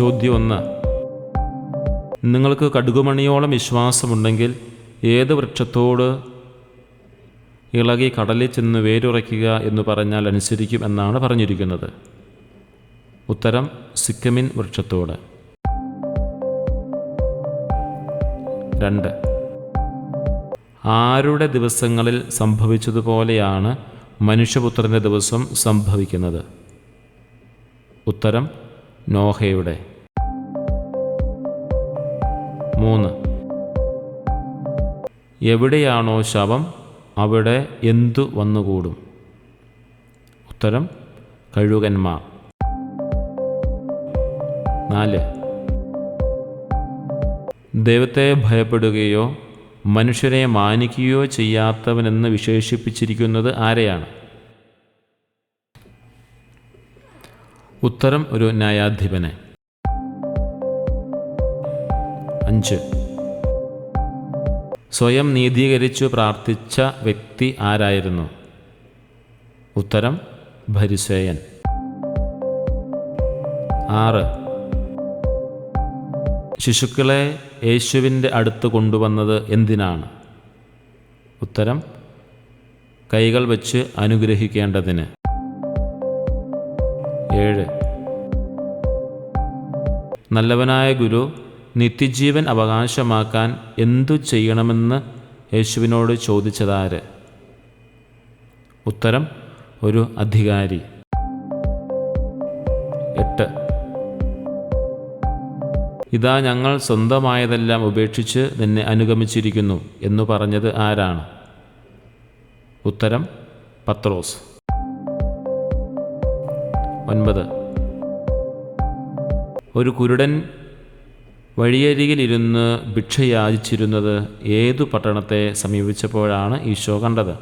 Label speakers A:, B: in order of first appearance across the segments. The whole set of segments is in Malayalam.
A: ചോദ്യം ഒന്ന് നിങ്ങൾക്ക് കടുകുമണിയോളം വിശ്വാസമുണ്ടെങ്കിൽ ഏത് വൃക്ഷത്തോട് ഇളകി കടലിൽ ചെന്ന് വേരുറയ്ക്കുക എന്ന് പറഞ്ഞാൽ അനുസരിക്കും എന്നാണ് പറഞ്ഞിരിക്കുന്നത്. ഉത്തരം സിക്കമിൻ വൃക്ഷത്തോട്. രണ്ട്. ആരുടെ ദിവസങ്ങളിൽ സംഭവിച്ചതുപോലെയാണ് മനുഷ്യപുത്രന്റെ ദിവസം സംഭവിക്കുന്നത്? ഉത്തരം നോഹയുടെ. മൂന്ന്. എവിടെയാണോ ശവം അവിടെ എന്തു വന്നുകൂടും? ഉത്തരം കഴുകന്മാർ നാല്. ദൈവത്തെ ഭയപ്പെടുകയോ മനുഷ്യരെ മാനിക്കുകയോ ചെയ്യാത്തവനെന്ന് വിശേഷിപ്പിച്ചിരിക്കുന്നത് ആരെയാണ്? ഉത്തരം ഒരു ന്യായാധിപനെ. അഞ്ച്. സ്വയം നീതീകരിച്ചു പ്രാർത്ഥിച്ച വ്യക്തി ആരായിരുന്നു? ഉത്തരം ഭരിസേയൻ. ആറ്. ശിശുക്കളെ യേശുവിന്റെ അടുത്ത് കൊണ്ടുവന്നത് എന്തിനാണ്? ഉത്തരം കൈകൾ വച്ച് അനുഗ്രഹിക്കേണ്ടതിന്. ഏഴ്. നല്ലവനായ ഗുരു നിത്യജീവൻ അവകാശമാക്കാൻ എന്തു ചെയ്യണമെന്ന് യേശുവിനോട് ചോദിച്ചതാര്? ഉത്തരം ഒരു അധികാരി. എട്ട്. ഇതാ ഞങ്ങൾ സ്വന്തമായതെല്ലാം ഉപേക്ഷിച്ച് നിന്നെ അനുഗമിച്ചിരിക്കുന്നു എന്ന് പറഞ്ഞത് ആരാണ്? ഉത്തരം പത്രോസ്. ഒൻപത്. ഒരു കുരുടൻ വഴിയരികിലിരുന്ന് ഭിക്ഷയാചിച്ചിരുന്നത് ഏതു പട്ടണത്തെ സമീപിച്ചപ്പോഴാണ് ഈശോ കണ്ടത്?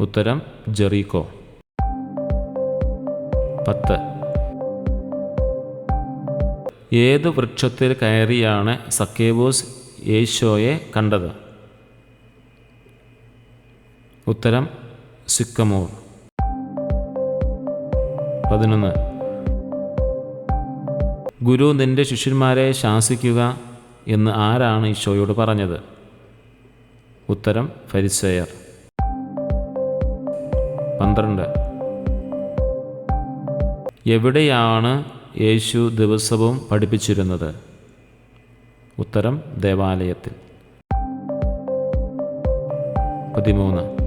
A: ഉത്തരം ജെറീക്കോ. പത്ത്. ഏത് വൃക്ഷത്തിൽ കയറിയാണ് സക്കേബോസ് യേശോയെ കണ്ടത്? ഉത്തരം സിക്കമോർ. പതിനൊന്ന്. ഗുരു നിന്റെ ശിഷ്യന്മാരെ ശാസിക്കുക എന്ന് ആരാണ് ഈശോയോട് പറഞ്ഞത്? ഉത്തരം ഫരിസേയർ. പന്ത്രണ്ട്. എവിടെയാണ് യേശു ദിവസവും പഠിപ്പിച്ചിരുന്നത്? ഉത്തരം ദേവാലയത്തിൽ. പതിമൂന്ന്.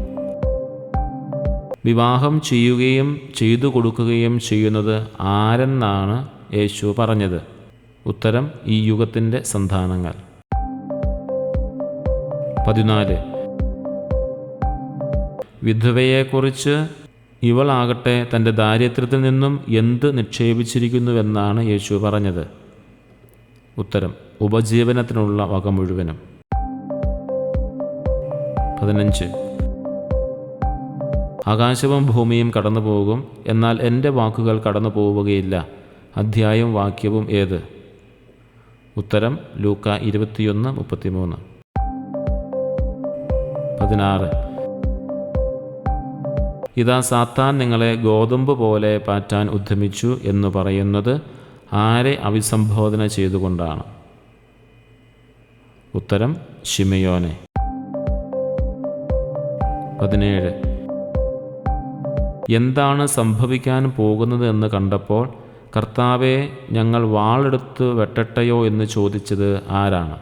A: വിവാഹം ചെയ്യുകയും ചെയ്തു കൊടുക്കുകയും ചെയ്യുന്നത് ആരെന്നാണ് യേശു പറഞ്ഞത്. ഉത്തരം ഈ യുഗത്തിന്റെ സന്താനങ്ങൾ. പതിനാല്. വിധവയെക്കുറിച്ച് ഇവളാകട്ടെ തന്റെ ദാരിദ്ര്യത്തിൽ നിന്നും എന്ത് നിക്ഷേപിച്ചിരിക്കുന്നുവെന്നാണ് യേശു പറഞ്ഞത്. ഉത്തരം ഉപജീവനത്തിനുള്ള വക മുഴുവനും. പതിനഞ്ച്. ആകാശവും ഭൂമിയും കടന്നു പോകും എന്നാൽ എന്റെ വാക്കുകൾ കടന്നു പോവുകയില്ല അധ്യായവും വാക്യവും ഏത്? ഉത്തരം ലൂക്ക ഇരുപത്തിയൊന്ന് മുപ്പത്തിമൂന്ന്. പതിനാറ്. ഇതാ സാത്താൻ നിങ്ങളെ ഗോതമ്പ് പോലെ പാറ്റാൻ ഉദ്യമിച്ചു എന്ന് പറയുന്നത് ആരെ അഭിസംബോധന ചെയ്തുകൊണ്ടാണ്? ഉത്തരം ഷിമയോനെ പതിനേഴ്. എന്താണ് സംഭവിക്കാൻ പോകുന്നത് എന്ന് കണ്ടപ്പോൾ കർത്താവെ ഞങ്ങൾ വാളെടുത്ത് വെട്ടട്ടയോ എന്ന് ചോദിച്ചത് ആരാണ്?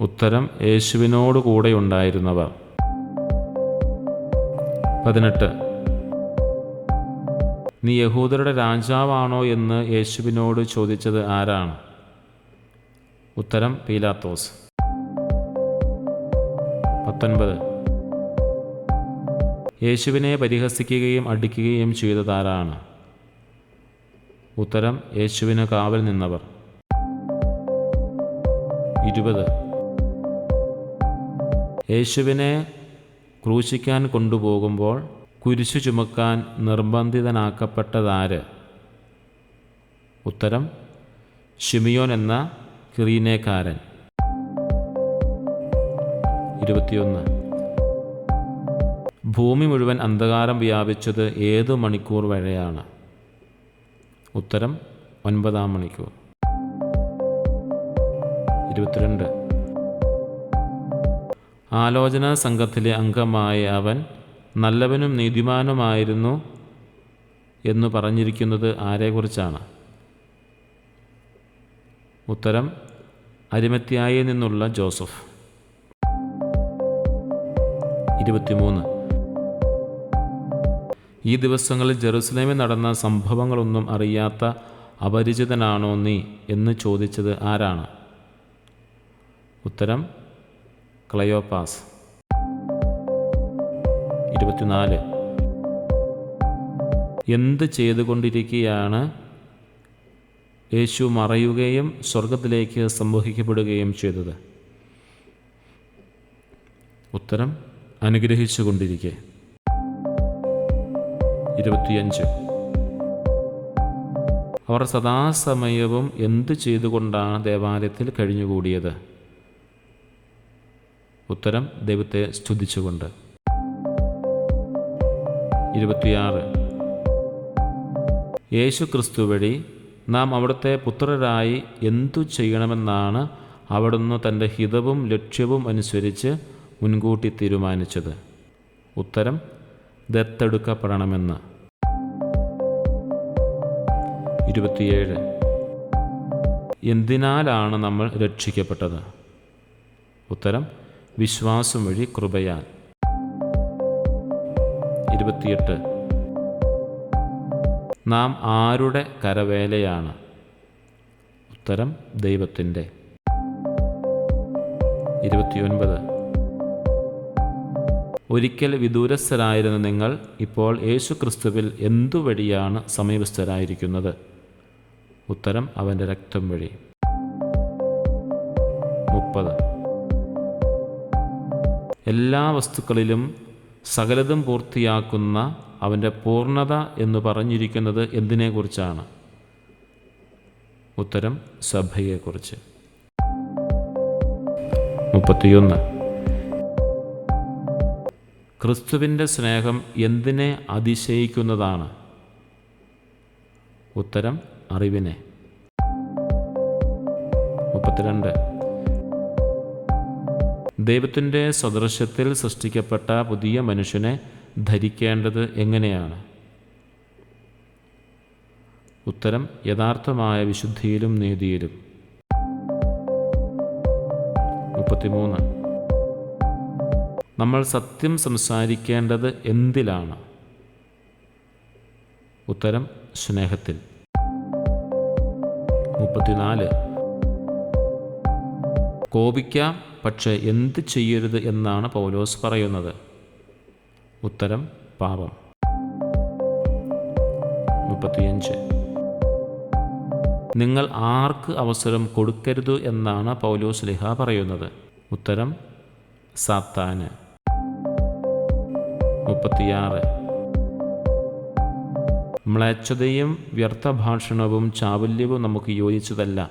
A: ഉത്തരം യേശുവിനോട് കൂടെ ഉണ്ടായിരുന്നവർ. പതിനെട്ട്. നീ യഹൂദരുടെ രാജാവാണോ എന്ന് യേശുവിനോട് ചോദിച്ചത് ആരാണ്? ഉത്തരം പീലാത്തോസ്. പത്തൊൻപത്. യേശുവിനെ പരിഹസിക്കുകയും അടിക്കുകയും ചെയ്തതാരാണ് ഉത്തരം യേശുവിന് കാവൽ നിന്നവർ. ഇരുപത്. യേശുവിനെ ക്രൂശിക്കാൻ കൊണ്ടുപോകുമ്പോൾ കുരിശു ചുമക്കാൻ നിർബന്ധിതനാക്കപ്പെട്ടതാര്? ഉത്തരം ഷിമിയോൻ എന്ന കിറീനേക്കാരൻ ഇരുപത്തിയൊന്ന്. ഭൂമി മുഴുവൻ അന്ധകാരം വ്യാപിച്ചത് ഏതു മണിക്കൂർ വരെയാണ്? ഉത്തരം ഒൻപതാം മണിക്കൂർ. ഇരുപത്തിരണ്ട്. ആലോചനാ സംഘത്തിലെ അംഗമായ അവൻ നല്ലവനും നീതിമാനുമായിരുന്നു എന്ന് പറഞ്ഞിരിക്കുന്നത് ആരെക്കുറിച്ചാണ്? ഉത്തരം അരിമത്യായിൽ നിന്നുള്ള ജോസഫ്. ഇരുപത്തിമൂന്ന്. ഈ ദിവസങ്ങളിൽ ജെറുസലേമിൽ നടന്ന സംഭവങ്ങളൊന്നും അറിയാത്ത അപരിചിതനാണോ നീ എന്ന് ചോദിച്ചത് ആരാണ്? ഉത്തരം ക്ലയോപാസ്. ഇരുപത്തിനാല്. എന്ത് ചെയ്തുകൊണ്ടിരിക്കുകയാണ്? യേശു മറയുകയും സ്വർഗത്തിലേക്ക് സംവഹിക്കപ്പെടുകയും ചെയ്തത്. ഉത്തരം അനുഗ്രഹിച്ചു കൊണ്ടിരിക്കെ ഇരുപത്തിയഞ്ച്. അവർ സദാസമയവും എന്ത് ചെയ്തുകൊണ്ടാണ് ദേവാലയത്തിൽ കഴിഞ്ഞുകൂടിയത്? ഉത്തരം ദൈവത്തെ സ്തുതിച്ചുകൊണ്ട്. ഇരുപത്തിയാറ്. യേശു ക്രിസ്തു വഴി നാം അവിടുത്തെ പുത്രരായി എന്തു ചെയ്യണമെന്നാണ് അവിടുന്ന് തന്റെ ഹിതവും ലക്ഷ്യവും അനുസരിച്ച് മുൻകൂട്ടി തീരുമാനിച്ചത്. ഉത്തരം ദത്തെടുക്കപ്പെടണമെന്ന്. ഇരുപത്തിയേഴ്. എന്തിനാലാണ് നമ്മൾ രക്ഷിക്കപ്പെട്ടത്? ഉത്തരം വിശ്വാസം വഴി കൃപയാൽ. ഇരുപത്തിയെട്ട്. നാം ആരുടെ കരവേലയാണ്? ഉത്തരം ദൈവത്തിന്റെ. ഇരുപത്തിയൊൻപത്. ഒരിക്കൽ വിദൂരസ്ഥരായിരുന്ന നിങ്ങൾ ഇപ്പോൾ യേശുക്രിസ്തുവിൽ ക്രിസ്തുവിൽ എന്തു സമീപസ്ഥരായിരിക്കുന്നത്? ഉത്തരം അവന്റെ രക്തം വഴി. മുപ്പത്. എല്ലാ വസ്തുക്കളിലും സകലതും പൂർത്തിയാക്കുന്ന അവന്റെ പൂർണത എന്ന് പറഞ്ഞിരിക്കുന്നത് എന്തിനെക്കുറിച്ചാണ്? ഉത്തരം സഭയെക്കുറിച്ച്. മുപ്പത്തിയൊന്ന്. ക്രിസ്തുവിന്റെ സ്നേഹം എന്തിനെ അതിശയിക്കുന്നതാണ്? ഉത്തരം അറിവിനെ. മുപ്പത്തിരണ്ട്. ദൈവത്തിന്റെ സദൃശ്യത്തിൽ സൃഷ്ടിക്കപ്പെട്ട പുതിയ മനുഷ്യനെ ധരിക്കേണ്ടത് എങ്ങനെയാണ്? ഉത്തരം യഥാർത്ഥമായ വിശുദ്ധിയിലും നീതിയിലും. മുപ്പത്തിമൂന്ന്. നമ്മൾ സത്യം സംസാരിക്കേണ്ടത് എന്തിലാണ്? ഉത്തരം സ്നേഹത്തിൽ. മുപ്പത്തിനാല്. കോപിക്കാം പക്ഷേ എന്ത് ചെയ്യരുത് എന്നാണ് പൗലോസ് പറയുന്നത്. ഉത്തരം പാപം. മുപ്പത്തിയഞ്ച്. നിങ്ങൾ ആർക്ക് അവസരം കൊടുക്കരുത് എന്നാണ് പൗലോസ് ലിഹ പറയുന്നത്. ഉത്തരം സാത്താന്. മുപ്പത്തിയാറ്. മ്ലേച്ഛതയും വ്യർത്ഥഭാഷണവും ചാവല്യവും നമുക്ക് യോജിച്ചതല്ല.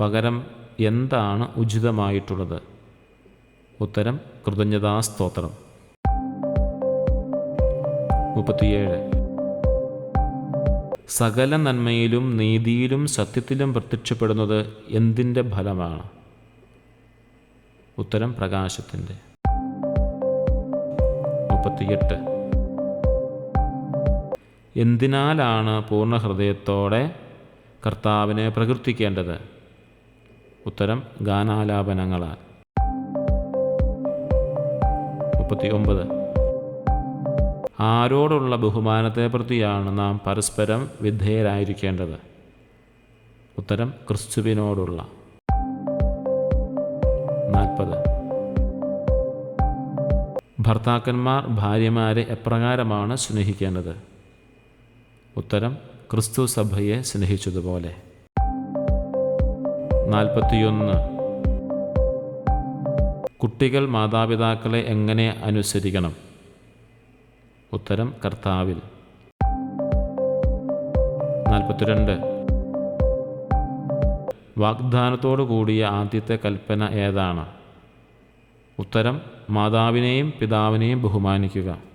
A: പകരം എന്താണ് ഉചിതമായിട്ടുള്ളത്? ഉത്തരം കൃതജ്ഞതാസ്തോത്രം മുപ്പത്തിയേഴ്. സകല നന്മയിലും നീതിയിലും സത്യത്തിലും പ്രത്യക്ഷപ്പെടുന്നത് എന്തിന്റെ ഫലമാണ്? ഉത്തരം പ്രകാശത്തിന്റെ. മുപ്പത്തിയെട്ട്. എന്തിനാലാണ് പൂർണ ഹൃദയത്തോടെ കർത്താവിനെ പ്രകീർത്തിക്കേണ്ടത്? ഉത്തരം ഗാനാലാപനങ്ങളാൽ. മുപ്പത്തി ഒമ്പത് ആരോടുള്ള ബഹുമാനത്തെ പ്രതിയാണ് നാം പരസ്പരം വിധേയരായിരിക്കേണ്ടത്? ഉത്തരം ക്രിസ്തുവിനോടുള്ള. നാൽപ്പത്. ഭർത്താക്കന്മാർ ഭാര്യമാരെ എപ്രകാരമാണ് സ്നേഹിക്കേണ്ടത്? ഉത്തരം ക്രിസ്തു സഭയെ സ്നേഹിച്ചതുപോലെ. നാൽപ്പത്തിയൊന്ന്. കുട്ടികൾ മാതാപിതാക്കളെ എങ്ങനെ അനുസരിക്കണം? ഉത്തരം കർത്താവിൽ. നാൽപ്പത്തിരണ്ട്. വാഗ്ദാനത്തോടു കൂടിയ ആദ്യത്തെ കൽപ്പന ഏതാണ്? ഉത്തരം മാതാവിനെയും പിതാവിനെയും ബഹുമാനിക്കുക.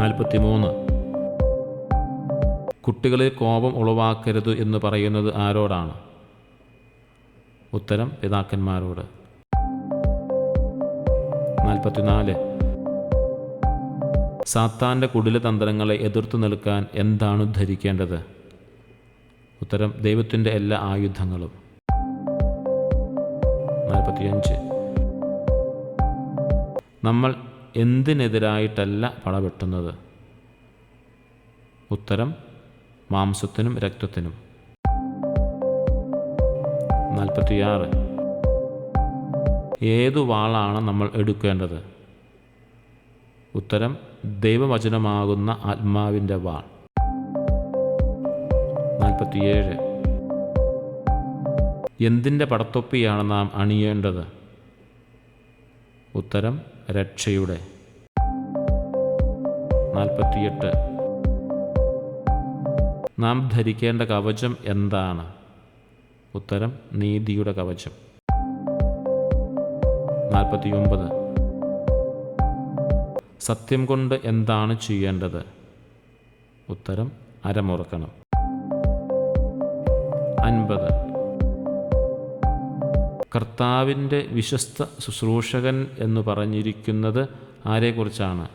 A: നാൽപ്പത്തിമൂന്ന് കുട്ടികളിൽ കോപം ഉളവാക്കരുത് എന്ന് പറയുന്നത് ആരോടാണ്? ഉത്തരം പിതാക്കന്മാരോട്. നാൽപ്പത്തിനാല് സാത്താന്റെ കുടില തന്ത്രങ്ങളെ എതിർത്തു നിൽക്കാൻ എന്താണ് ധരിക്കേണ്ടത്? ഉത്തരം ദൈവത്തിന്റെ എല്ലാ ആയുധങ്ങളും. നാൽപ്പത്തിയഞ്ച് നമ്മൾ എന്തിനെതിരായിട്ടല്ല പടവെട്ടുന്നത്? ഉത്തരം മാംസത്തിനും രക്തത്തിനും. നാൽപ്പത്തിയാറ്. ഏതു വാളാണ് നമ്മൾ എടുക്കേണ്ടത്? ഉത്തരം ദൈവവചനമാകുന്ന ആത്മാവിന്റെ വാൾ. നാൽപ്പത്തിയേഴ്. എന്തിന്റെ പടത്തൊപ്പിയാണ് നാം അണിയേണ്ടത്? ഉത്തരം രക്ഷയുടെ. നാൽപ്പത്തിയെട്ട്. നാം ധരിക്കേണ്ട കവചം എന്താണ്? ഉത്തരം നീതിയുടെ കവചം. നാൽപ്പത്തിയൊമ്പത്. സത്യം കൊണ്ട് എന്താണ് ചെയ്യേണ്ടത്? ഉത്തരം അരമുറക്കണം. അൻപത്. കർത്താവിന്റെ വിശ്വസ്ത ശുശ്രൂഷകൻ എന്ന് പറഞ്ഞിരിക്കുന്നത് ആരെക്കുറിച്ചാണ്?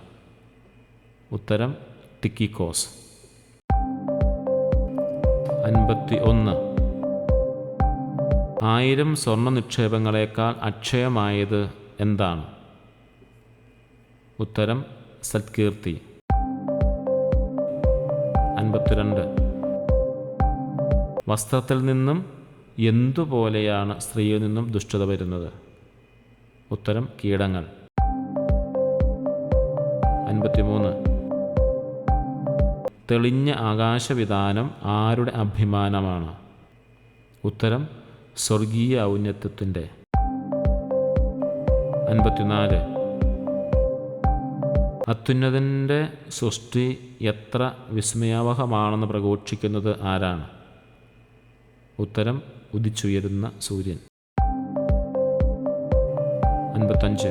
A: ഉത്തരം ടിക്കിക്കോസ്. അൻപത്തി ഒന്ന് ആയിരം സ്വർണ നിക്ഷേപങ്ങളെക്കാൾ അക്ഷയമായത് എന്താണ്? ഉത്തരം സത്കീർത്തി അൻപത്തിരണ്ട്. വസ്ത്രത്തിൽ നിന്നും എന്തുപോലെയാണ് സ്ത്രീയിൽ നിന്നും ദുഷ്ടത വരുന്നത്? ഉത്തരം കീടങ്ങൾ. അൻപത്തിമൂന്ന്. തെളിഞ്ഞ ആകാശവിധാനം ആരുടെ അഭിമാനമാണ്? ഉത്തരം സ്വർഗീയ ഔന്നത്യത്തിന്റെ. അൻപത്തിനാല്. അത്യുന്നതന്റെ സൃഷ്ടി എത്ര വിസ്മയാവഹമാണെന്ന് പ്രഘോഷിക്കുന്നത് ആരാണ്? ഉത്തരം ഉദിച്ചുയരുന്ന സൂര്യൻ. അൻപത്തഞ്ച്.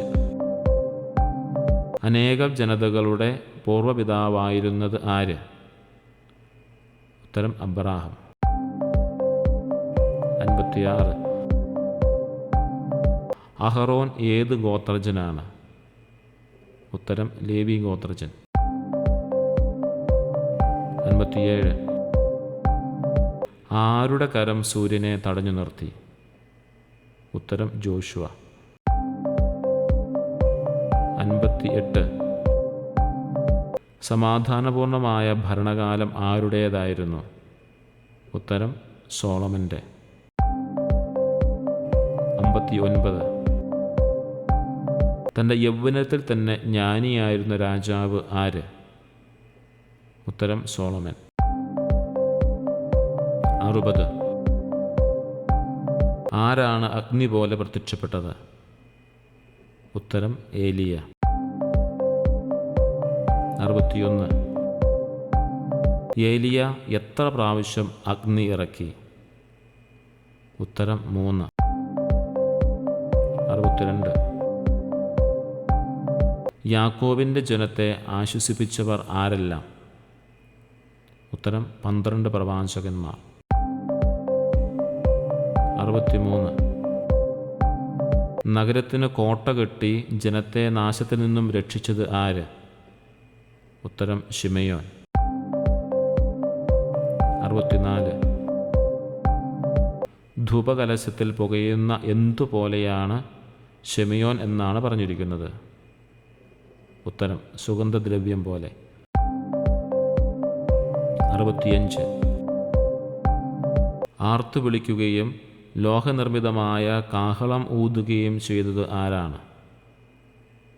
A: അനേകം ജനതകളുടെ പൂർവപിതാവായിരുന്നത് ആര്? ഉത്തരം അബ്രാഹം. അൻപത്തിയാറ്. അഹറോൻ ഏത് ഗോത്രജനാണ്? ഉത്തരം ലേവി ഗോത്രജൻ. അൻപത്തിയേഴ്. ആരുടെ കരം സൂര്യനെ തടഞ്ഞു നിർത്തി? ഉത്തരം ജോഷുവ. അൻപത്തി എട്ട് സമാധാനപൂർണമായ ഭരണകാലം ആരുടേതായിരുന്നു? ഉത്തരം സോളമന്റെ അമ്പത്തി ഒൻപത് തന്റെ യൗവനത്തിൽ തന്നെ ജ്ഞാനിയായിരുന്ന രാജാവ് ആര്? ഉത്തരം സോളമൻ. അറുപത്. ആരാണ് അഗ്നി പോലെ പ്രത്യക്ഷപ്പെട്ടത്? ഉത്തരം ഏലിയ. അറുപത്തിയൊന്ന്. ഏലിയ എത്ര പ്രാവശ്യം അഗ്നി ഇറക്കി? ഉത്തരം മൂന്ന്. അറുപത്തിരണ്ട്. യാക്കോബിന്റെ ജനത്തെ ആശ്വസിപ്പിച്ചവർ ആരെല്ലാം? ഉത്തരം പന്ത്രണ്ട് പ്രവാചകന്മാർ. അറുപത്തിമൂന്ന്. നഗരത്തിന് കോട്ട കെട്ടി ജനത്തെ നാശത്തിൽ നിന്നും രക്ഷിച്ചത് ആര്? ഉത്തരം ഷിമയോൻ അറുപത്തിനാല്. ധൂപകലശത്തിൽ പുകയുന്ന എന്തുപോലെയാണ് ഷെമിയോൻ എന്നാണ് പറഞ്ഞിരിക്കുന്നത്? ഉത്തരം സുഗന്ധദ്രവ്യം പോലെ. അറുപത്തിയഞ്ച്. ആർത്തു വിളിക്കുകയും ലോഹനിർമ്മിതമായ കാഹളം ഊതുകയും ചെയ്തത് ആരാണ്?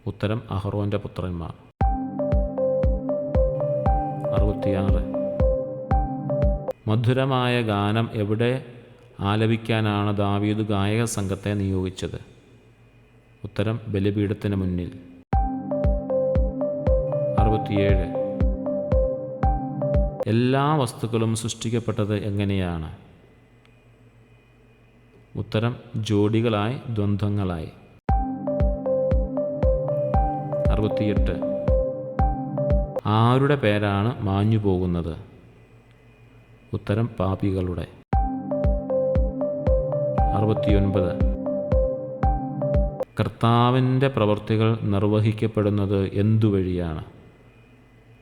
A: ഉത്തരം അഹ്റോന്റെ പുത്രന്മാർ. അറുപത്തിയാറ്. മധുരമായ ഗാനം എവിടെ ആലപിക്കാനാണ് ദാവീദ് ഗായക സംഘത്തെ നിയോഗിച്ചത്? ഉത്തരം ബലിപീഠത്തിന് മുന്നിൽ. അറുപത്തിയേഴ്. എല്ലാ വസ്തുക്കളും സൃഷ്ടിക്കപ്പെട്ടത് എങ്ങനെയാണ്? ഉത്തരം ജോഡികളായി ദ്വന്ദ്ങ്ങളായി അറുപത്തിയെട്ട്. ആരുടെ പേരാണ് മാഞ്ഞു പോകുന്നത്? ഉത്തരം പാപികളുടെ. അറുപത്തിയൊൻപത്. കർത്താവിന്റെ പ്രവൃത്തികൾ നിർവഹിക്കപ്പെടുന്നത് എന്തുവഴിയാണ്?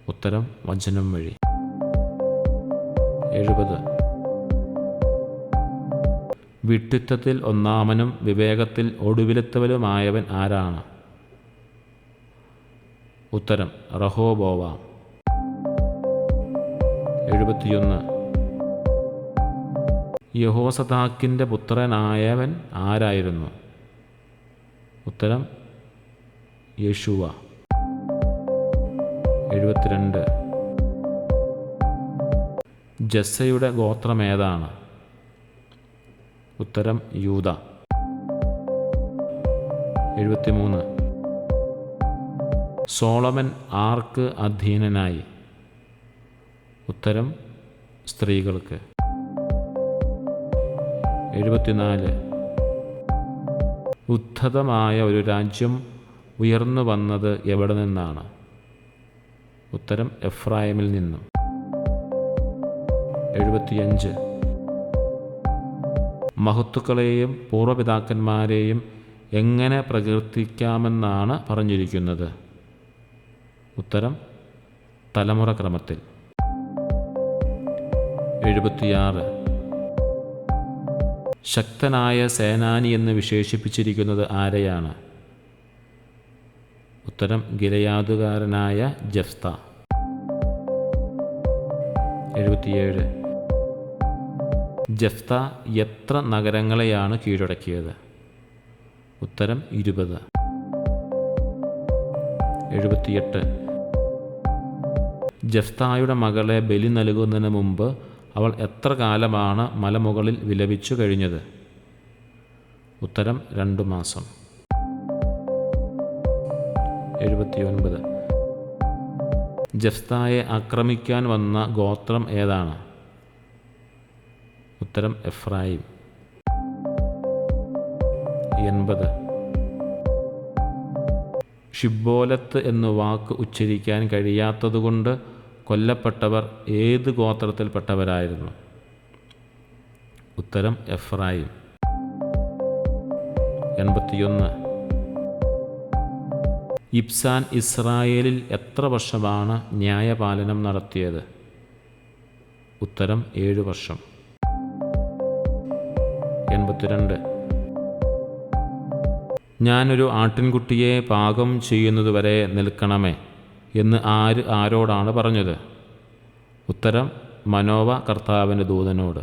A: ഉത്തരം വചനം വഴി. എഴുപത്. വിട്ടിത്തത്തിൽ ഒന്നാമനും വിവേകത്തിൽ ഒടുവിലെത്തവലുമായവൻ ആരാണ്? ഉത്തരം റഹോബോവാം. എഴുപത്തിയൊന്ന്. യഹോസദാക്കിന്റെ പുത്രനായവൻ ആരായിരുന്നു? ഉത്തരം യേശുവ. എഴുപത്തിരണ്ട്. ജസ്സയുടെ ഗോത്രമേതാണ്? ഉത്തരം യൂത. എഴുപത്തിമൂന്ന്. സോളമൻ ആർക്ക് അധീനനായി? ഉത്തരം സ്ത്രീകൾക്ക്. എഴുപത്തിനാല്. ഉദ്ധതമായ ഒരു രാജ്യം ഉയർന്നു വന്നത് എവിടെ നിന്നാണ്? ഉത്തരം എഫ്രായിമിൽ നിന്നും. എഴുപത്തിയഞ്ച്. മഹത്തുക്കളെയും പൂർവപിതാക്കന്മാരെയും എങ്ങനെ പ്രകീർത്തിക്കാമെന്നാണ് പറഞ്ഞിരിക്കുന്നത്. ഉത്തരം തലമുറ ക്രമത്തിൽ. എഴുപത്തിയാറ്. ശക്തനായ സേനാനി എന്ന് വിശേഷിപ്പിച്ചിരിക്കുന്നത് ആരെയാണ്? ഉത്തരം ഗിലയാതുകാരനായ ജഫ്ത. എഴുപത്തിയേഴ്. ജഫ്ത എത്ര നഗരങ്ങളെയാണ് കീഴടക്കിയത്? ഉത്തരം ഇരുപത്. എഴുപത്തിയെട്ട്. ജഫ്തായുടെ മകളെ ബലി നൽകുന്നതിന് മുമ്പ് അവൾ എത്ര കാലമാണ് മലമുകളിൽ വിലപിച്ചു കഴിഞ്ഞത്? ഉത്തരം രണ്ടു മാസം. എഴുപത്തിയൊൻപത്. ജഫ്തായെ ആക്രമിക്കാൻ വന്ന ഗോത്രം ഏതാണ്? ഉത്തരം എഫ്രായിം. എൺപത്. ഷിബോലത്ത് എന്ന വാക്ക് ഉച്ചരിക്കാൻ കഴിയാത്തതുകൊണ്ട് കൊല്ലപ്പെട്ടവർ ഏത് ഗോത്രത്തിൽപ്പെട്ടവരായിരുന്നു? ഉത്തരം എഫ്രായിം. എൺപത്തിയൊന്ന്. ഇബ്സാൻ ഇസ്രായേലിൽ എത്ര വർഷമാണ് ന്യായപാലനം നടത്തിയത്? ഉത്തരം ഏഴ് വർഷം. എൺപത്തിരണ്ട്. ഞാനൊരു ആട്ടിൻകുട്ടിയെ പാകം ചെയ്യുന്നതുവരെ നിൽക്കണമേ എന്ന് ആര് ആരോടാണ് പറഞ്ഞത്? ഉത്തരം മനോവ കർത്താവിന്റെ ദൂതനോട്.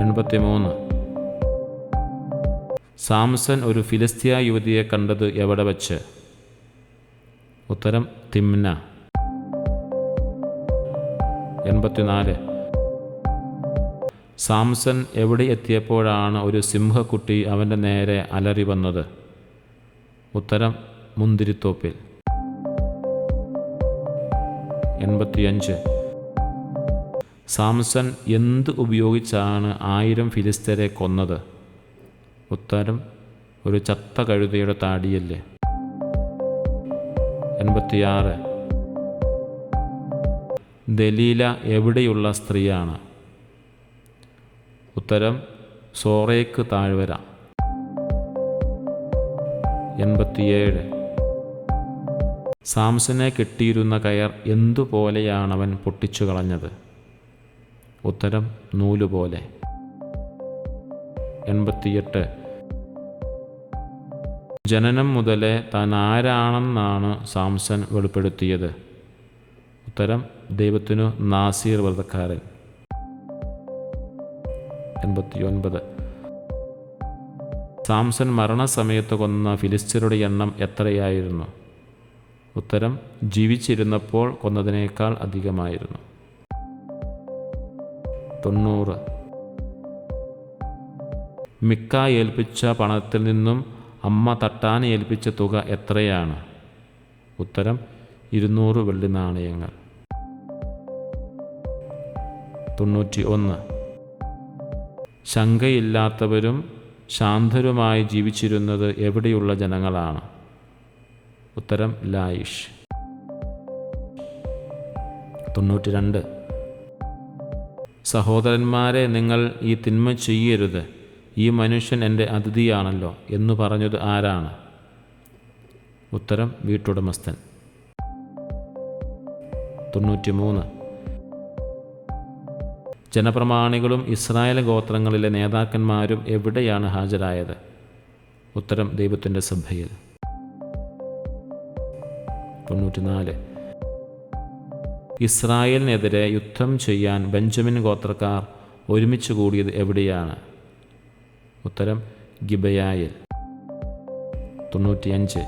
A: എൺപത്തിമൂന്ന്. സാംസൺ ഒരു ഫിലിസ്തീയ യുവതിയെ കണ്ടത് എവിടെ വച്ച്? ഉത്തരം തിമ്ന. എൺപത്തിനാല്. സാംസൺ എവിടെ എത്തിയപ്പോഴാണ് ഒരു സിംഹക്കുട്ടി അവന്റെ നേരെ അലറി വന്നത്? ഉത്തരം മുന്തിരിത്തോപ്പിൽ. എൺപത്തിയഞ്ച്. സാംസൺ എന്ത് ഉപയോഗിച്ചാണ് ആയിരം ഫിലിസ്തരെ കൊന്നത്? ഉത്തരം ഒരു ചത്ത കഴുതയുടെ താടിയല്ലേ? എൺപത്തിയാറ്. ദലീല എവിടെയുള്ള സ്ത്രീയാണ്? ഉത്തരം സോറേക്ക് താഴ്വര എൺപത്തിയേഴ്. സാംസനെ കെട്ടിയിരുന്ന കയർ എന്തുപോലെയാണവൻ പൊട്ടിച്ചു കളഞ്ഞത് ഉത്തരം നൂലുപോലെ. എൺപത്തിയെട്ട്. ജനനം മുതലേ താൻ ആരാണെന്നാണ് സാംസൺ വെളിപ്പെടുത്തിയത്? ഉത്തരം ദൈവത്തിനു നാസീർ വ്രതക്കാരൻ. എൺപത്തിയൊൻപത്. സാംസൺ മരണസമയത്ത് കൊന്ന ഫിലിസ്തീനയുടെ എണ്ണം എത്രയായിരുന്നു? ഉത്തരം ജീവിച്ചിരുന്നപ്പോൾ കൊന്നതിനേക്കാൾ അധികമായിരുന്നു. തൊണ്ണൂറ്. മിക്ക ഏൽപ്പിച്ച പണത്തിൽ നിന്നും അമ്മ തട്ടാൻ ഏൽപ്പിച്ച തുക എത്രയാണ്? ഉത്തരം ഇരുന്നൂറ് വെള്ളി നാണയങ്ങൾ. തൊണ്ണൂറ്റി ഒന്ന് ശങ്കയില്ലാത്തവരും ശാന്തരുമായി ജീവിച്ചിരുന്നത് എവിടെയുള്ള ജനങ്ങളാണ്? ഉത്തരം ലായിഷ്. തൊണ്ണൂറ്റി രണ്ട് സഹോദരന്മാരെ നിങ്ങൾ ഈ തിന്മ ചെയ്യരുത്. ഈ മനുഷ്യൻ എന്റെ അതിഥിയാണല്ലോ എന്ന് പറഞ്ഞത് ആരാണ്? ഉത്തരം വീട്ടുടമസ്ഥൻ. തൊണ്ണൂറ്റിമൂന്ന്. ജനപ്രമാണികളും ഇസ്രായേൽ ഗോത്രങ്ങളിലെ നേതാക്കന്മാരും എവിടെയാണ് ഹാജരായത്? ഉത്തരം ദൈവത്തിന്റെ സഭയിൽ. തൊണ്ണൂറ്റിനാല്. ഇസ്രായേലിനെതിരെ യുദ്ധം ചെയ്യാൻ ബെഞ്ചമിൻ ഗോത്രക്കാർ ഒരുമിച്ച് കൂടിയത് എവിടെയാണ്? ഉത്തരം ഗിബയായിൽ. തൊണ്ണൂറ്റിയഞ്ച്.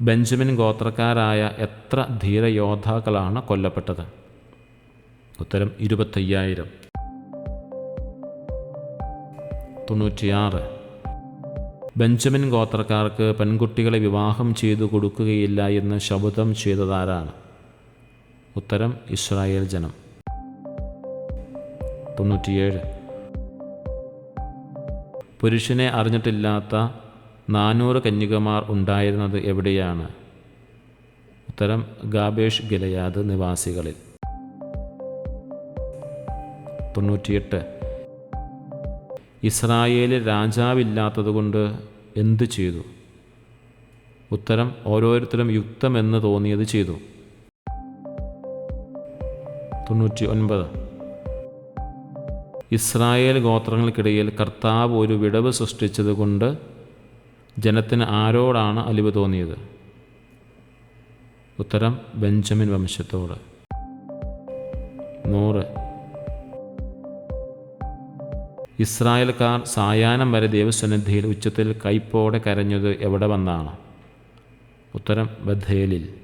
A: ബെഞ്ചമിൻ ഗോത്രക്കാരായ എത്ര ധീരയോദ്ധാക്കളാണ് കൊല്ലപ്പെട്ടത്? ഉത്തരം ഇരുപത്തയ്യായിരം. തൊണ്ണൂറ്റിയാറ്. ബെഞ്ചമിൻ ഗോത്രക്കാർക്ക് പെൺകുട്ടികളെ വിവാഹം ചെയ്തു കൊടുക്കുകയില്ല എന്ന് ശബ്ദം ചെയ്തതാരാണ്? ഉത്തരം ഇസ്രായേൽ ജനം. തൊണ്ണൂറ്റിയേഴ്. പുരുഷനെ അറിഞ്ഞിട്ടില്ലാത്ത നാനൂറ് കന്യകമാർ ഉണ്ടായിരുന്നത് എവിടെയാണ്? ഉത്തരം ഗാബേഷ് ഗിലയാദ് നിവാസികളിൽ. തൊണ്ണൂറ്റിയെട്ട്. ഇസ്രായേലിൽ രാജാവില്ലാത്തതുകൊണ്ട് എന്തു ചെയ്തു? ഉത്തരം ഓരോരുത്തരും യുക്തമെന്ന് തോന്നിയത് ചെയ്തു. തൊണ്ണൂറ്റി ഒൻപത് ഇസ്രായേൽ ഗോത്രങ്ങൾക്കിടയിൽ കർത്താവ് ഒരു വിടവ് സൃഷ്ടിച്ചതുകൊണ്ട് ജനത്തിന് ആരോടാണ് അലിവ് തോന്നിയത്? ഉത്തരം ബെഞ്ചമിൻ വംശത്തോട്. നൂറ്. ഇസ്രായേൽക്കാർ സായാഹ്നം വരെ ദൈവസന്നിധിയിൽ ഉച്ചത്തിൽ കൈപ്പോടെ കരഞ്ഞത് എവിടെ വന്നാണ്? ഉത്തരം ബഥേലിൽ.